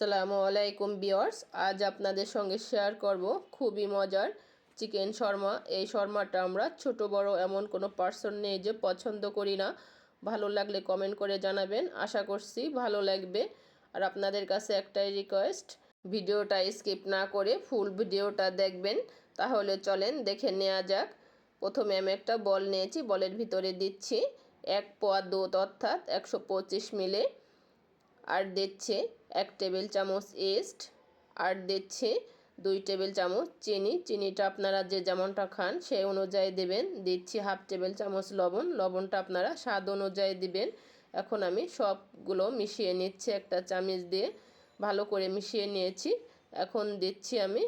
সালামু আলাইকুম বিয়ার্স আজ আপনাদের সঙ্গে শেয়ার করব খুবই মজার চিকেন শর্মা। এই শর্মাটা আমরা ছোট, বড় এমন কোনো পার্সন নেই যে পছন্দ করি না। ভালো লাগলে কমেন্ট করে জানাবেন। আশা করছি ভালো লাগবে। আর আপনাদের কাছে একটাই রিকোয়েস্ট ভিডিওটা স্কিপ না করে ফুল ভিডিওটা দেখবেন। তাহলে চলেন দেখে নেওয়া যাক। প্রথমে আমি একটা বল নিয়েছি, বলের ভিতরে দিচ্ছি। এক পোয়া দুধ অর্থাৎ একশো পঁচিশ মিলে আর দিচ্ছে এক টেবিল চামচ ইস্ট, আর দিচ্ছে দুই টেবিল চামচ চিনি। চিনিটা আপনারা যে যেমনটা খান সেই অনুযায়ী দেবেন। দিচ্ছি হাফ টেবিল চামচ লবণ। লবণটা আপনারা স্বাদ অনুযায়ী দিবেন। এখন আমি সবগুলো মিশিয়ে নিচ্ছি একটা চামচ দিয়ে। ভালো করে মিশিয়ে নিয়েছি। এখন দিচ্ছি আমি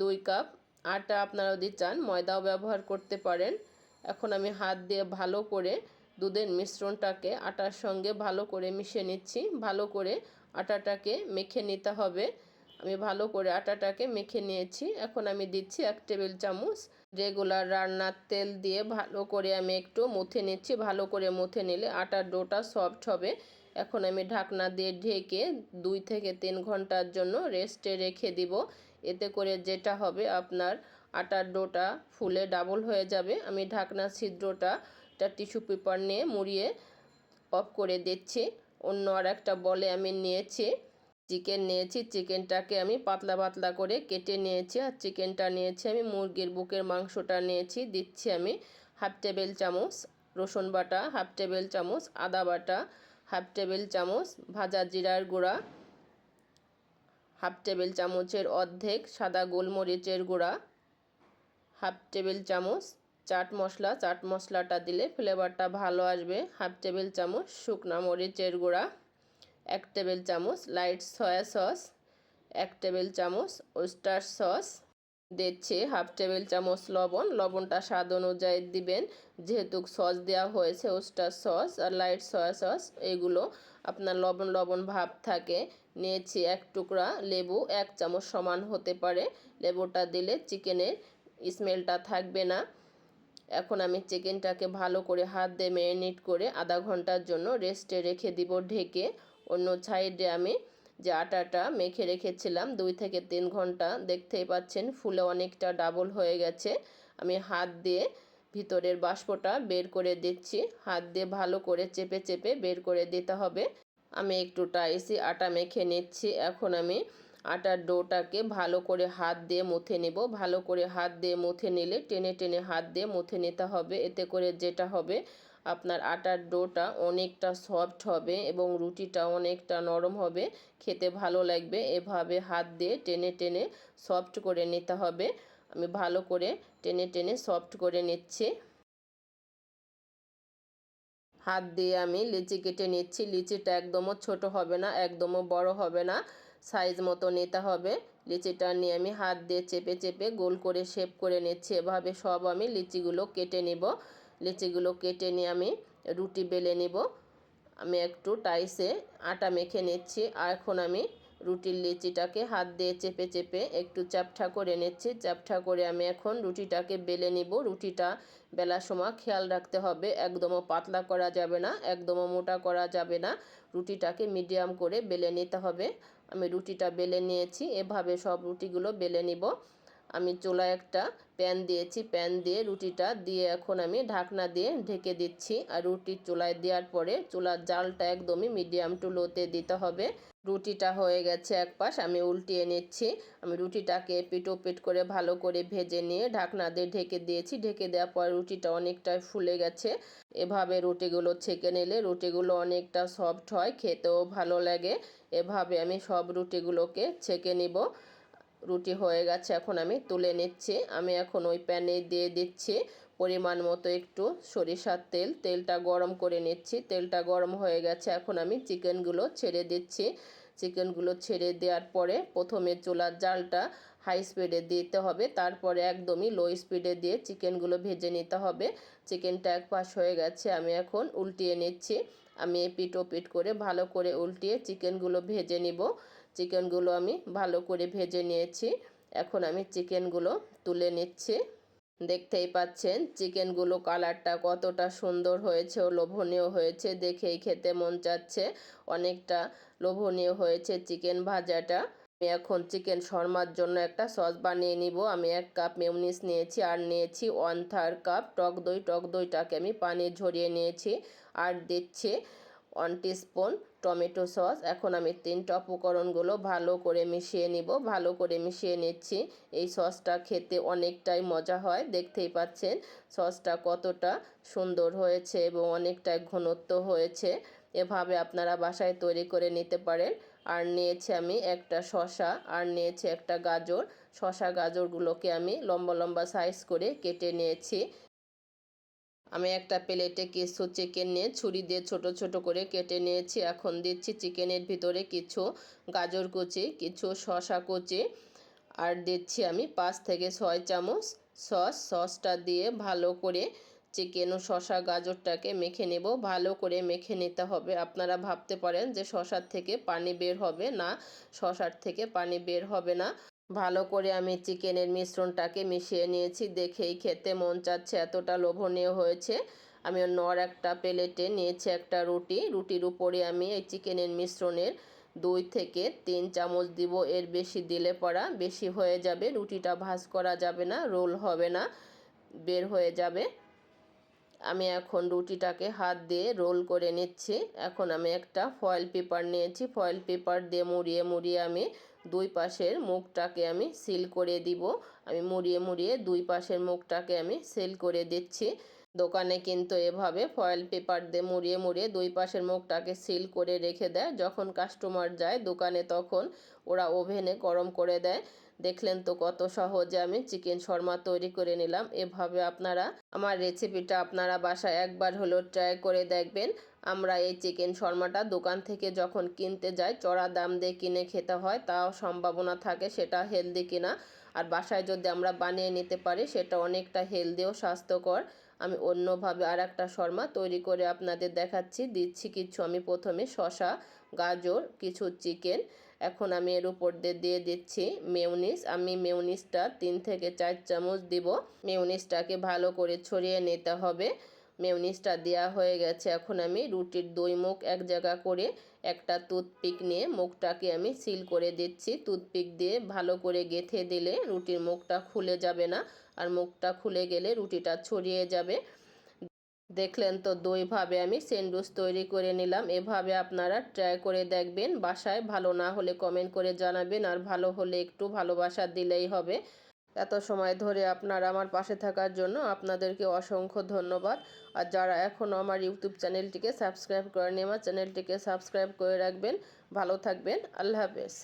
দুই কাপ আটা। আপনারা যদি চান ময়দাও ব্যবহার করতে পারেন। এখন আমি হাত দিয়ে ভালো করে দুধের মিশ্রণটাকে আটার সঙ্গে ভালো করে মিশিয়ে নিচ্ছি। ভালো করে আটাটাকে মেখে নিতে হবে। আমি ভালো করে আটাটাকে মেখে নিয়েছি। এখন আমি দিচ্ছি এক টেবিল চামচ রেগুলার রান্নার তেল দিয়ে ভালো করে আমি একটু মুথে নিচ্ছি। ভালো করে মুথে নিলে আটার ডোটা সফট হবে। এখন আমি ঢাকনা দিয়ে ঢেকে দুই থেকে তিন ঘণ্টার জন্য রেস্টে রেখে দিব। এতে করে যেটা হবে আপনার আটার ডোটা ফুলে ডাবল হয়ে যাবে। আমি ঢাকনা ছিদ্রটা একটা টিস্যু পেপার নিয়ে মুড়িয়ে অফ করে দিচ্ছি। অন্য আর একটা বলে আমি নিয়েছি, চিকেন নিয়েছি। চিকেনটাকে আমি পাতলা পাতলা করে কেটে নিয়েছি আর চিকেনটা নিয়েছি আমি, মুরগির বুকের মাংসটা নিয়েছি। দিচ্ছি আমি হাফ টেবিল চামচ রসুন বাটা, হাফ টেবিল চামচ আদা বাটা, হাফ টেবিল চামচ ভাজা জিরার গুঁড়া, হাফ টেবিল চামচের অর্ধেক সাদা গোলমরিচের গুঁড়া, হাফ টেবিল চামচ চাট মশলা, চাট মশলাটা দিলে ফ্লেভারটা ভালো আসবে। হাফ টেবিল চামচ শুকনা মরিচের গুঁড়া, এক টেবিল চামচ লাইট সয়া সস এক টেবিল চামচ ওস্টার সস দিচ্ছি হাফ টেবিল চামচ লবণ, লবণটা স্বাদ অনুযায়ী দিবেন। যেহেতু সস দেওয়া হয়েছে ওস্টার সস আর লাইট সয়া সস এগুলো আপনার লবণ লবণ ভাব থাকে। নিয়েছি এক টুকরা লেবু, এক চামচ সমান হতে পারে। লেবুটা দিলে চিকেনের স্মেলটা থাকবে না। এখন আমি চিকেনটাকে ভালো করে হাত দিয়ে ম্যারিনেট করে আধা ঘণ্টার জন্য রেস্টে রেখে দিব ঢেকে। অন্য সাইডে আমি যে আটাটা মেখে রেখেছিলাম, দুই থেকে তিন ঘণ্টা। দেখতেই পাচ্ছেন, ফুলে অনেকটা ডাবল হয়ে গেছে। আমি হাত দিয়ে ভিতরের বাষ্পটা বের করে দিচ্ছি। হাত দিয়ে ভালো করে চেপে চেপে বের করে দিতে হবে। আমি একটু টাইসি আটা মেখে নিচ্ছি। এখন আমি আটার ডোটাকে ভালো করে হাত দিয়ে মুথে নেব। ভালো করে হাত দিয়ে মুথে নিলে টেনে টেনে হাত দিয়ে মুথে নিতে হবে। এতে করে যেটা হবে, আপনার আটার ডোটা অনেকটা সফট হবে এবং রুটিটা অনেকটা নরম হবে। খেতে ভালো লাগবে। এভাবে হাত দিয়ে টেনে টেনে সফট করে নিতে হবে। আমি ভালো করে টেনে টেনে সফট করে নিচ্ছি। হাত দিয়ে আমি লিচি কেটে নিচ্ছি। লিচিটা একদমও ছোট হবে না, একদমও বড় হবে না। সাইজ মতো নিতে হবে। লিচিটা নিয়ে আমি হাত দিয়ে চেপে চেপে গোল করে শেপ করে নিচ্ছি। এভাবে সব আমি লিচিগুলো কেটে নিব। লিচিগুলো কেটে নিয়ে আমি রুটি বেলে নিব। আমি একটু টাইসে আটা মেখে নিচ্ছি। আর এখন আমি রুটির লিচিটাকে হাত দিয়ে চেপে চেপে একটু চ্যাপটা করে নিচ্ছি। চ্যাপটা করে আমি এখন রুটিটাকে বেলে নিব। রুটিটা বেলার সময় খেয়াল রাখতে হবে। একদমও পাতলা করা যাবে না, একদমও মোটা করা যাবে না। রুটিটাকে মিডিয়াম করে বেলে নিতে হবে। আমি রুটিটা বেলে নিয়েছি। এভাবে সব রুটিগুলো বেলে নিব। আমি চুলায় একটা প্যান দিয়েছি। প্যান দিয়ে রুটিটা দিয়ে এখন আমি ঢাকনা দিয়ে ঢেকে দিচ্ছি। আর রুটি চুলায় দেওয়ার পরে চুলার জালটা একদমই মিডিয়াম টু লোতে দিতে হবে। রুটিটা হয়ে গেছে এক পাশ, আমি উল্টিয়ে নিচ্ছি। আমি রুটিটাকে পিটো পিট করে ভালো করে ভেজে নিয়ে ঢাকনা দিয়ে ঢেকে দিয়েছি। ঢেকে দেওয়ার পর রুটিটা অনেকটাই ফুলে গেছে। এভাবে রুটিগুলো ছেঁকে নিলে রুটিগুলো অনেকটা সফট হয়, খেতেও ভালো লাগে। এভাবে আমি সব রুটিগুলোকে ছেঁকে নিব। রুটি হয়ে গেছে, এখন আমি তুলে নিচ্ছি। আমি এখন ওই প্যানে দিয়ে দিচ্ছি পরিমাণ মতো একটু সরিষার তেল। তেলটা গরম করে নিচ্ছি। তেলটা গরম হয়ে গেছে, এখন আমি চিকেনগুলো ছেড়ে দিচ্ছি। চিকেনগুলো ছেড়ে দেওয়ার পরে প্রথমে চুলার জালটা হাই স্পিডে দিতে হবে। তারপরে একদমই লো স্পিডে দিয়ে চিকেনগুলো ভেজে নিতে হবে। চিকেনটা এক পাশ হয়ে গেছে, আমি এখন উল্টিয়ে নিচ্ছি। আমি পিট ও পিট করে ভালো করে উল্টিয়ে চিকেনগুলো ভেজে নিব। চিকেনগুলো আমি ভালো করে ভেজে নিয়েছি। এখন আমি চিকেনগুলো তুলে নিচ্ছি। দেখতেই পাচ্ছেন চিকেনগুলো কালারটা কতটা সুন্দর হয়েছে ও লোভনীয় হয়েছে, দেখেই খেতে মন চাচ্ছে। অনেকটা লোভনীয় হয়েছে চিকেন ভাজাটা। আমি এখন চিকেন শর্মার জন্য একটা সস বানিয়ে নিব। আমি এক কাপ মেউনিস নিয়েছি আর নিয়েছি ওয়ান থার্ড কাপ টক দই। টক দইটাকে আমি পানি ঝরিয়ে নিয়েছি। আর দিচ্ছে ওয়ান স্পুন টমেটো সস এখন আমি তিনটা উপকরণগুলো ভালো করে মিশিয়ে নিব। ভালো করে মিশিয়ে নিচ্ছি। এই সসটা খেতে অনেকটাই মজা হয়, দেখতেই পাচ্ছেন। সসটা কতটা সুন্দর হয়েছে এবং অনেকটাই ঘনত্ব হয়েছে। এভাবে আপনারা বাসায় তৈরি করে নিতে পারেন। আর নিয়েছি আমি একটা শশা আর নিয়েছি একটা গাজর। শশা গাজরগুলোকে আমি লম্বা লম্বা সাইজ করে কেটে নিয়েছি। আমি একটা প্লেটে কিছু চিকেন নিয়ে ছুরি দিয়ে ছোট ছোট করে কেটে নিয়েছি। এখন দিচ্ছি চিকেনের ভিতরে কিছু গাজর কুচি, কিছু শশা কুচি আর দিচ্ছি আমি পাঁচ থেকে ছয় চামচ সস। সসটা দিয়ে ভালো করে চিকেন ও শশা গাজরটাকে মেখে নেব। ভালো করে মেখে নিতে হবে। আপনারা ভাবতে পারেন যে শশার থেকে পানি বের হবে না শশার থেকে পানি বের হবে না। ভালো করে আমি চিকেনের মিশ্রণটাকে মিশিয়ে নিয়েছি। দেখেই খেতে মন চাচ্ছে, এতটা লোভনীয় হয়েছে। আমি অন্য একটা প্লেটে নিয়েছি একটা রুটি। রুটির উপরে আমি এই চিকেনের মিশ্রণের দুই থেকে তিন চামচ দিব। এর বেশি দিলে পড়া বেশি হয়ে যাবে। রুটিটা ভাজ করা যাবে না, রোল হবে না, বের হয়ে যাবে। আমি এখন রুটিটাকে হাত দিয়ে রোল করে নিচ্ছি। এখন আমি একটা ফয়েল পেপার নিয়েছি। ফয়েল পেপার দিয়ে মুড়িয়ে মুড়িয়ে আমি দুই পাশের মুখটাকে আমি সিল করে দিব। আমি মুড়িয়ে মুড়িয়ে দুই পাশের মুখটাকে আমি সিল করে দিচ্ছি। দোকানে কিন্তু এভাবে ফয়েল পেপার দিয়ে মুড়িয়ে মুড়িয়ে দুই পাশের মুখটাকে সিল করে রেখে দেয়। যখন কাস্টমার যায় দোকানে তখন ওরা ওভেনে গরম করে দেয়। দেখলেন তো কত সহজে আমি চিকেন শর্মা তৈরি করে নিলাম। এভাবে আপনারা আমার রেসিপিটা আপনারা বাসায় একবার হলেও ট্রাই করে দেখবেন। আমরা এই চিকেন শর্মাটা দোকান থেকে যখন কিনতে যাই, চড়া দাম দিয়ে কিনে খেতে হয়, তাও সম্ভাবনা থাকে সেটা হেলদি কিনা। আর বাসায় যদি আমরা বানিয়ে নিতে পারি, সেটা অনেকটা হেলদি ও স্বাস্থ্যকর। আমি অন্যভাবে আর একটা শর্মা তৈরি করে আপনাদের দেখাচ্ছি। দিচ্ছি কিছু, আমি প্রথমে শশা গাজর, কিছু চিকেন। এখন আমি এর উপর দিয়ে দিয়ে দিচ্ছি মেউনিস আমি মেউনিসটা তিন থেকে চার চামচ দেবো। মেউনিসটাকে ভালো করে ছড়িয়ে নিতে হবে। মেউনিসটা দেওয়া হয়ে গেছে। এখন আমি রুটির দই মুখ এক জায়গা করে একটা টুথপিক নিয়ে মুখটাকে আমি সিল করে দিচ্ছি। টুথপিক দিয়ে ভালো করে গেথে দিলে রুটির মুখটা খুলে যাবে না আর মুখটা খুলে গেলে রুটিটা ছড়িয়ে যাবে। দেখলেন তো, দুইভাবে আমি স্যান্ডউইচ তৈরি করে নিলাম। এভাবে আপনারা ট্রাই করে দেখবেন। বাসায় ভালো না হলে কমেন্ট করে জানাবেন আর ভালো হলে একটু ভালোবাসা দিলেই হবে। এত সময় ধরে আপনারা আমার পাশে থাকার জন্য আপনাদেরকে অসংখ্য ধন্যবাদ। আর যারা এখনও আমার ইউটিউব চ্যানেলটিকে সাবস্ক্রাইব করেনি আমার চ্যানেলটিকে সাবস্ক্রাইব করে রাখবেন। ভালো থাকবেন। আল্লাহ হাফেজ।